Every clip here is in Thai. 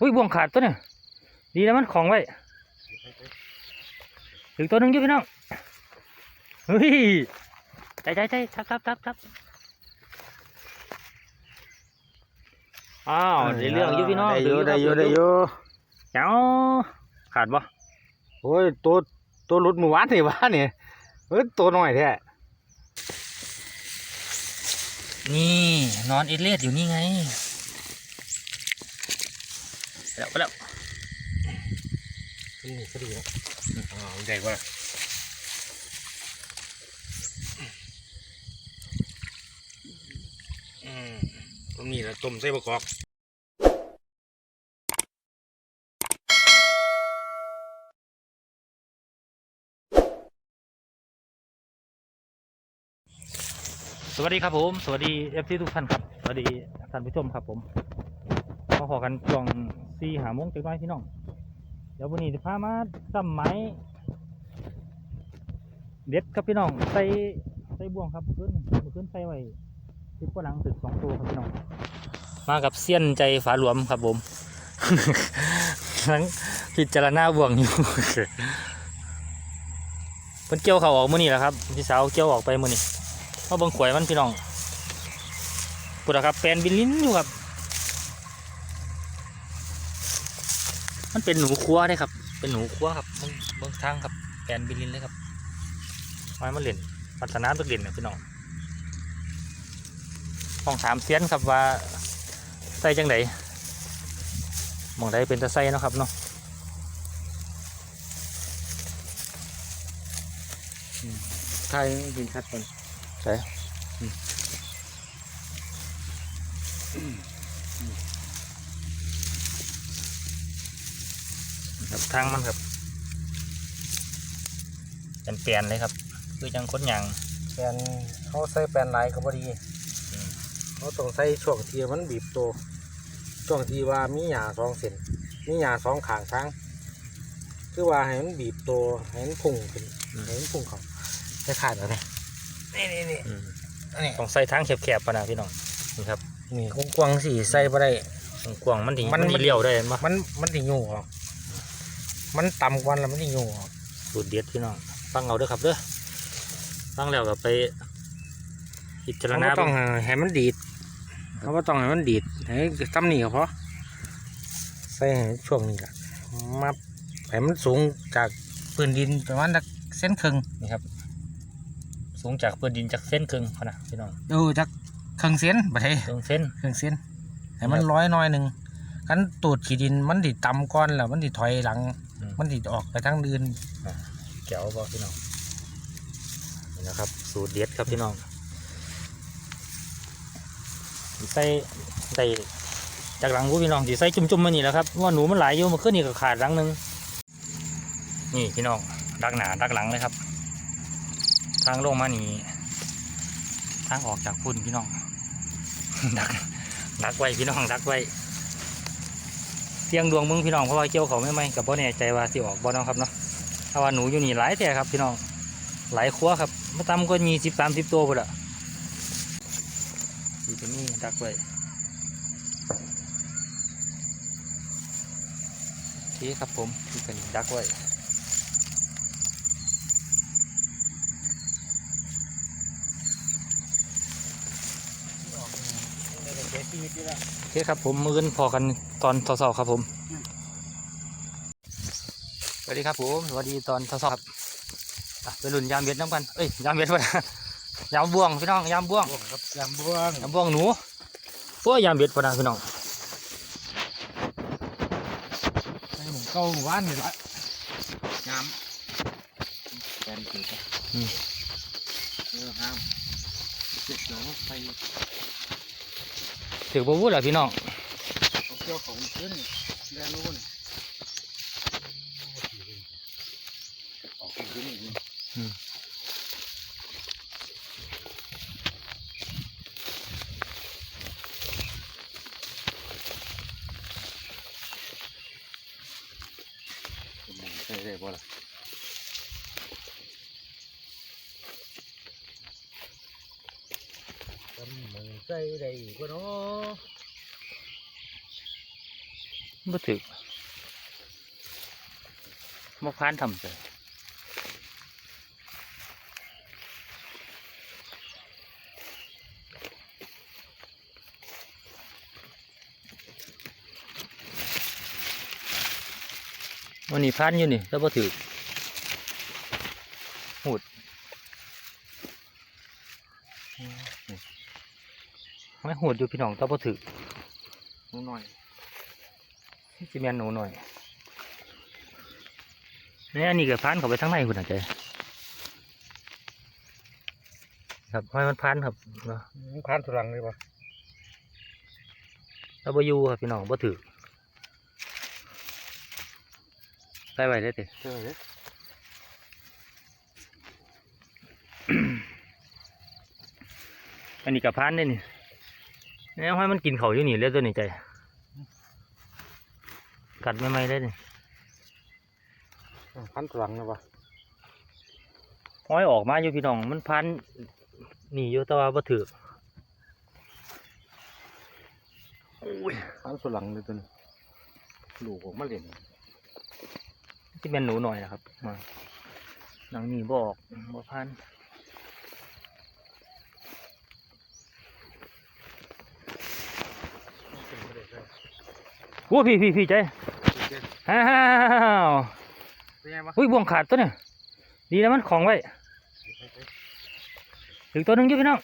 อุ้ยบ่วงขาดตัวเนี่ยดีแล้วมันของไว้ถึงตัวหนึงอยู่พี่น้องเฮ้ยใจใจใจทับทับทับทับอ้าวได้เรื่องอยู่พี่น้องได้อยู่ครับได้อยู่ได้อยู่เจ้าขาดบ่โอ้ยตัวตัวหลุดมือวานนี่วะเนี่ยเฮ้ยตัวน้อยแท้นี่นอนเอดเลดอยู่นี่ไงไป แล้วไปแล้วนี่ก็ดีนะอ๋อใหญ่กว่าอืมตรงนี้แหละต้มใส่บะกอกสวัสดีครับผม สวัสดีเอฟซีทุกท่านครับ สวัสดีท่านผู้ชมครับผมมาขอกันช่วง ซีหาโมงจังน้อยพี่น้อง เดี๋ยววันนี้จะพามาซ้ำไม้เด็ดครับพี่น้อง ใส่ใส่บ่วงครับขึ้นขึ้นใส่ไว้ติดกว่าหลังตึกสองตัวครับพี่น้อง มากับเซียนใจฝาหลวมครับผมทั้งพิจารณาบ่วงอยู่เพิ่นเกี่ยวเขาออกมื้อนี้แหละครับพี่สาวเกี่ยวออกไปมื้อนี้มาเบิ่งขวยมันพี่น้องปุดครับแปลนบินลิ้นอยู่ครับ มันเป็นหนูครัวได้ครับ เป็นหนูครัวครับเบิ่งเบิ่งทางครับแปลนบินลิ้นเลยครับไว้มาเล่นพัฒนาตัวเล่นนะพี่น้องต้องถามเซียนครับว่าใส่จังไดหมองใดเป็นตะไส่เนาะครับเนาะไทยเป็นชัดก่อนใช่ ครับทางมันครับเป็นเปลี่ยนเลยครับ คือจังคนยางแปลนเขาใส่แปลนหลายก็บ่ดีอืมเขาต้องใส่ช่วงที่มันบีบตัวช่วงที่ว่ามีหญ้าสองเส้นมีหญ้าสองขางทางคือว่าให้มันบีบตัวให้มันพุ่งขึ้นให้มันพุ่งเขาจะขาดแล้วเนี่ยนี่นี่นี่อืมอันนี้ต้องใส่ทางแคบๆปะนะพี่น้องนี่ครับนี่กว้างๆสี่ใส่บ่ได้กว้างๆมันถึงมันมันสิเลี้ยวได้เห็นปะมันมันถึงอยู่ออก มันต่ำกว่าแล้วมันถึงอยู่ออกสูตรเด็ดพี่น้องฟังเอาเด้อครับเด้อฟังแล้วก็ไปพิจารเขาณาไม่ต้องเบิ่งให้มันดีดเขาไม่ต้องให้มันดีดให้ซ้ำนี่ก็พอใส่ให้ช่วงนี้แหละมาให้มันสูงจากพื้นดินประมาณสักเส้นครึ่งนี่ครับ สูงจากพื้นดินจากเส้นครึ่งพอนะพี่น้องเออจากครึ่งเส้นบ่ใช่ครึ่งเส้นครึ่งเส้นให้มันร้อยหน้อยหนึ่งกันตูดขีดินมันดิต่ำก้อนแล้วมันดิถอยหลังอื มมันดิออกไปทางอื่นแก้วบอกพี่น้องนี่นะครับ สูตรเด็ดครับพี่น้องสิใส่ใส่จากหลังผู้พี่น้องสีใส่จุ่มๆมานี่แหล้วครับว่าหนูมันหลายอยู่มันขึ้นนี่ก็ขาดหลังหนึงนี่พี่น้องดักหนาดักหลังเลยครับ ทางลงมานี่ทางออกจากพุ่นพี่น้องดักดักไว้พี่น้องดักไว้ เตียงดวงมึงพี่น้องเพราะว่าเกี่ยวเขาไม่ไหมกับบ่แน่ใจว่าสิออกบ่น้องครับเนาะเพราว่าหนูอยู่นี่หลายแต่ครับพี่น้องหลายครัวครับมาตำก็มีสิบสามสิบตัวหมดละอยู่ตรงนี้ดักไว้โอเคครับผมที่กันดักไว้ โอเคครับผมมือนพอกันตอนเสาๆครับผมสวัสดีครับผมสวัสดีตอนเช้าๆครับอะไปรุ่นยามเบ็ดน้ำกันเอ้ยยามเบ็ดวะยามบ่วงพี่น้องยามบ่วงครับยำบ้วงยามบ่วงหนูโอ้ยยามเบ็ดพอนะพี่น้องไอ้หมูเก้าหมู่บ้านนี่ละยำแกนถือไปเออห้ามเจ็บเดี๋ยวไป ถือบ่วู้ล่ะพี่น้องเอาของขึ้นแรงนู้นออกขึ้นอีกอืมใช่ได้บ่ล่ะ จำมึงใส่ได้บ่เนาะบ่ถึกบ่พานทำเลยวันนี้พานอยู่นี่แล้วบ่ถึก ไม่หูดอยู่พี่น้องแต่บ่ถึกหนูหน่อยสิแมนหนูหน่อยนี่อันนี้ก็พานเข้าไปทั้งในคุณอาจจะครับให้มันพานครับเนาะมันผ่านสุรังเลยปะแล้วบ่อยู่ครับพี่น้องบ่ถือใส่ไว้ได้ติเจอเลยอันนี้ก็พานได้นี่ นี่ให้มันกินเขาวอยู่นี่เลยตัวนี้ใจ กัดไม่ไหมได้นี่ผ่านสุรังเลยปะห้อยออกมาอยู่พี่น้อง มันพานนี่อยู่แต่ว่าบ่ถือโอ้ยผ่านสุรังเลยตัวนี้ลูกออกมาเล่นที่เป็นหนูหน่อยนะครับมาหนังนี่บออกบ่พัน โอ้พี่พี่พี่ใจฮ่าวเป็นไงปะอุ้ยบ่วงขาดตัวเนี่ยดีนะมันของไว้ถึงตัวหนึ่งอยู่พี่น้อง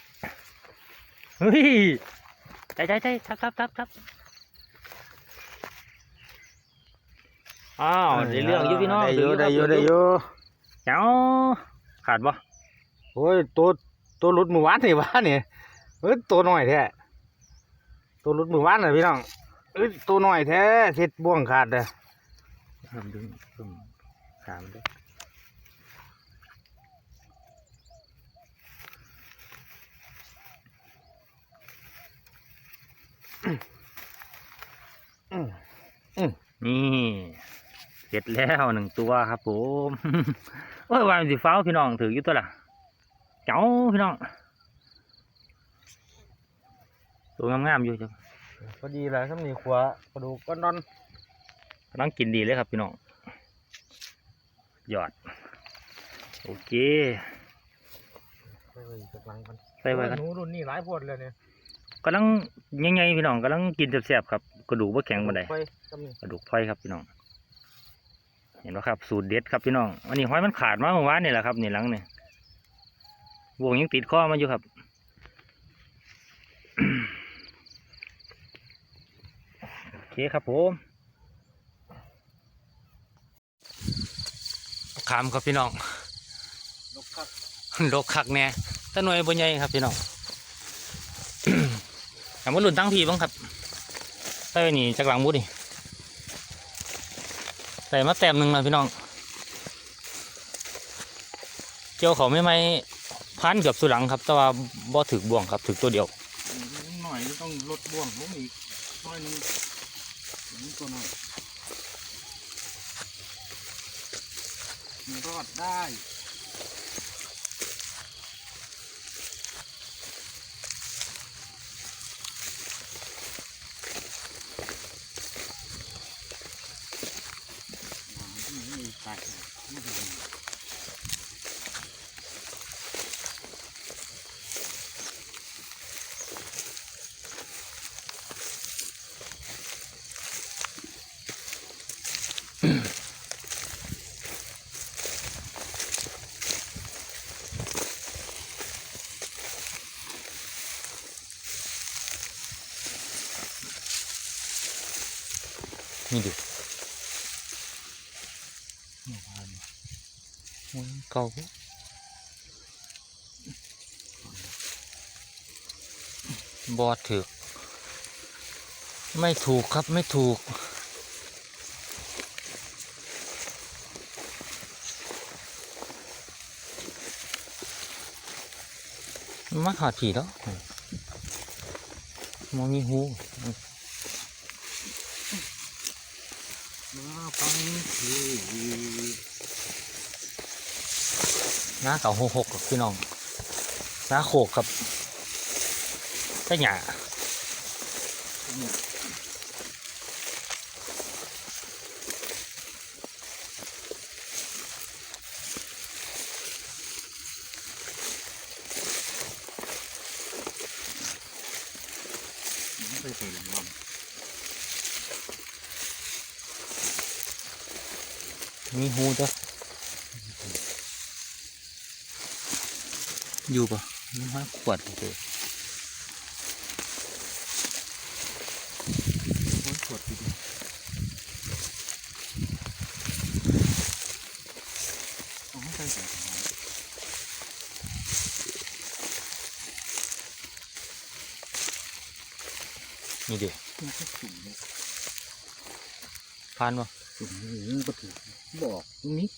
เฮ้ยใจใจใจทับทับทับทับอ้าวได้เรื่องอยู่พี่น้องได้อยู่ถืได้อยู่ครับได้อยู่เจ้าขาดบ่โอ้ยตัวตัวรุดมือวานนี่วะเนี่ยเอ้ยตัวน้อยแท้ตัวรุดมือวานน่ะพี่น้องเอ้ยตัวน้อยแท้เท็ดบ่วงขาดเลยเริ่มดึงเริ่มขามันด้วยอืมนี่เสร็จแล้วหนึ่งตัวครับผมโอ้ยวายมันสิฟ้าวพี่น้องถืออยู่ตัวละเจ้าพี่น้องตัวงามๆอยู่จ้ะ พอดีเลยครับนี่ขวากระดูกก้อนดอนกำลังกินดีเลยครับพี่น้องหยอด โอเคใส่ไว้จากหลังกันใส่ไว้กันหนูรุ่นนี้หลายพวดเลยเนี่ยกำลังยังไงพี่น้องกำลังกินแซ่บๆครับกระดูกว่าแข็งบันไดไปก็มีกระดูกไฟครับพี่น้อง เห็นไหมครับ สูตรเด็ดครับพี่น้องอันนี้ห้อยมันขาดมาเมื่อวานนี่แหละครับนี่หลังนี่วงยังติดข้อมาอยู่ครับ โอเคครับผมขามครับพี่น้องนกพักโลกคักแน่แตะหน่วยบนใหญ่ครับพี่น้องถามว่าหลุนตั้งพีบ้างครับใส่ไว้นี่จากหลังบุดนี่ใส่มาแต้มหนึ่งนะพี่น้องเกี่ยวเขาไม่ไม่พันเกือบสุดหลังครับ แต่ว่าบ่ถึกบ่วงครับถึกตัวเดียวหน่อยต้องลดบ่วงลงอีกหน่อยหนึง นี่ตัวหน่อยรอดได้ไม่มีไก่ไม่มี นี่ดูเก่าบอดถึกไม่ถูกครับไม่ถูก มาหาผีแล้วมองมีหูมาฟังทีหน้าเก่าหกหกกับพี่น้องหน้าโขกครับก็หยา ใส่หลังลมีหูจ้ะอยู่ปะมันมาขวดเลยำโอ้ยสดดีเอาให้ใส่ใส่หลังลำ นี่เดี๋ยวมันก็สุ่มเลยพานปะสุ่มนี่ก็ถือบอกตรงนี้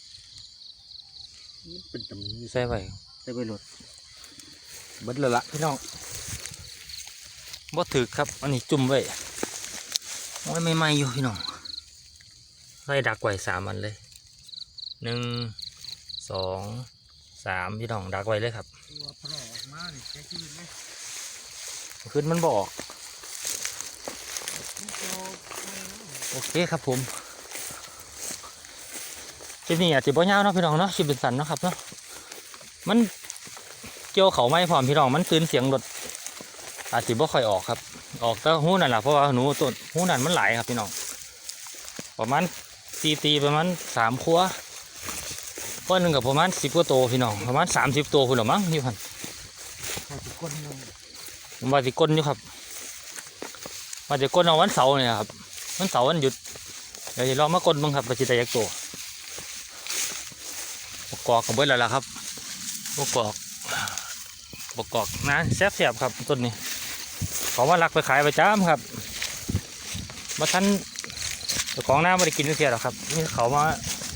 นี่เป็นตำนี้ใส่ไว้ใส่ไปรถเบิดแล้วละพี่น้องบ่ถือครับ อันนี้จุ่มไว้โอ้ยไม่ไหม้อยู่พี่น้องไล่ดักไว้สามอันเลยหนึ่งสองสามพี่น้องดักไว้เลยครับตัวพลอออกมานี่แค่ชีวิตเลยขึ้นมันบออก โอเคครับผมคลิปนี้อาจจะบ่ยาวเนาะพี่น้องเนาะคลิปเป็นสันเนาะครับเนาะมันเกี่ยวเขาไม่พร้อมพี่น้องมันตื่นเสียงรถอาจจะบ่ค่อยออกครับ ออกแต่หูนั่นแหละเพราะว่าหนูต้นหูนั่นมันหลายครับพี่น้อง ประมาณตีตีประมาณสามครัวก้อนหนึ่งกับประมาณสิบกว่าโตวพี่น้องประมาณสามสิบตัวคุณหรอมั้งอยู่พันใส่ทุกคนเลยผมว่าสิก้นอยู่ครับว่าจะก้นเอาวันเสาร์เนี่ยครับ วันเสาร์วันหยุด เดี๋ยวจะลองมาก้นบ้างครับไปจิตายักตัวบกกอกกับเบิดแล้วล่ะครับบกกอกบกกอกนะแซ่บๆครับต้นนี้เขามาลักไปขายประจำครับมาท่านเจ้าของหน้าไม่ได้กินเสียหรอกครับ นี่เขามา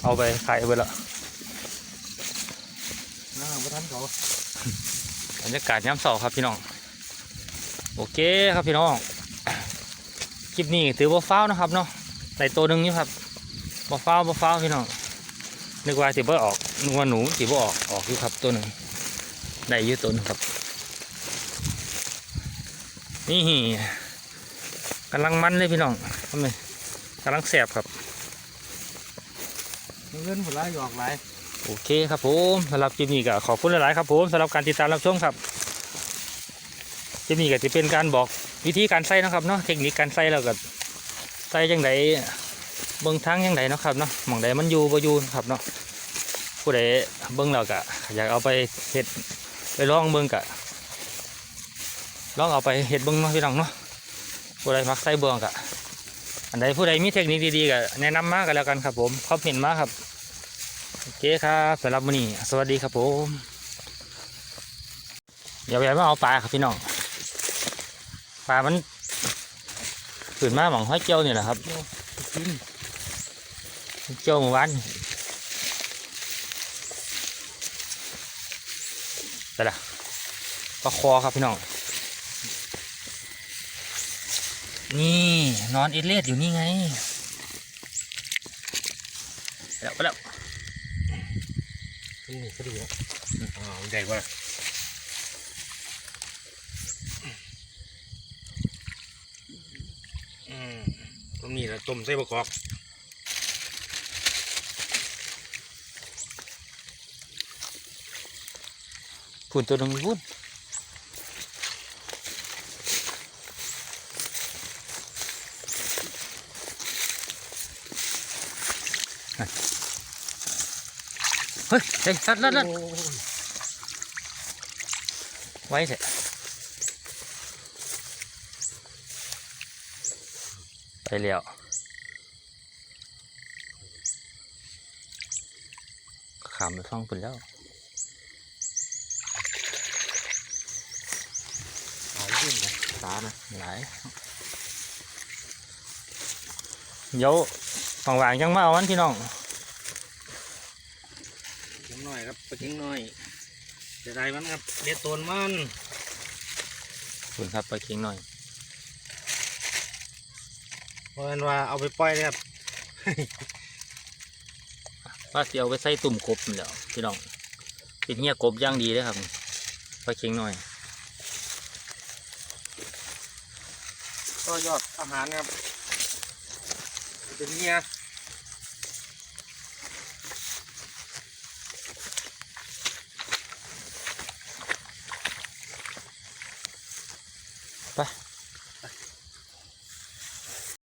เอาไปขายไปแล้วน้าพระท่านเขาบรรยากาศย้ำเสาครับพี่น้อง โอเคครับพี่น้อง คลิปนี้ถือว่าฟ้าวนะครับเนาะใส่ตัวหนึ่งนี่ครับบ่ฟ้าวบ่ฟ้าวพี่น้องนึกว่าสิบ่ออกนึกว่าหนูสิบ่ออกออกอยู่ครับตัวหนึ่งได้อยู่ตัวหนึงครับ นี่กำลังมันเลยพี่น้องทำไมกำลังแสบครับเงินผลไม้หยอกหลายโอเคครับผมสำหรับคลิปนี้ก็ขอบคุณหลายๆครับผมสำหรับการติดตามรับชมครับคลิปนี้ก็จะเป็นการบอก วิธีการใส่นะครับเนาะเทคนิคการใส่แล้วก็ใส่จังไดเบิ้งทางจังไดเนะครับเนาะหมองใดมันอยู่บ่อยู่ครับเนาะผู้ใดเบิ้งแล้วก็อยากเอาไปเฮ็ดไปลองเบิ้งก็ลองเอาไปเฮ็ดเบิ้งเนาะพี่น้องเนาะผู้ใดมักใส่เบิ้งก็อันใดผู้ใดมีเทคนิคดีๆก็แนะนำมากันแล้วกันครับผมคอมเมนต์มาครับโอเคครับสำหรับวันนี้สวัสดีครับผมเดี๋ยวแวะมาเอาปลาครับพี่น้อง ปลามันขึ้นมาหมองห้อยเจียวนี่แหละครับเจียวเมื่อวานแต่ละปลาคอครับพี่น้องนี่นอนเอเลดอยู่นี่ไงไปแล้วไปแล้วนี่ก็ดีนะอ๋อใหญ่กว่า อืม ตรง นี้แหละต้มใส่บะกอกฝุ่นตัวหนึงฝุ่นเฮ้ยเฮ้ยลัดลัดลัดโอ้ยไว้เถอะ ไปแล้วขามไปฟังปุ่นแล้วหายขึ้นนะตานะหลายเดี๋ยวของหวานยังมาเอาวันพี่น้องทิ้งหน่อยครับไปทิ้งหน่อยจะได้มันครับเด็ดต้นมันคุณครับไปเคียงหน่อย เพราะฉะนั้นว่าเอาไปปล่อยเลยครับ ว่าสิเอาไปใส่ตุ่มกบนี่แหล้วพี่น้องเป็นเหี้ยกบอย่างดีเลยครับไปเคียงหน่อย ก็ยอดอาหารครับ เป็นเงี้ย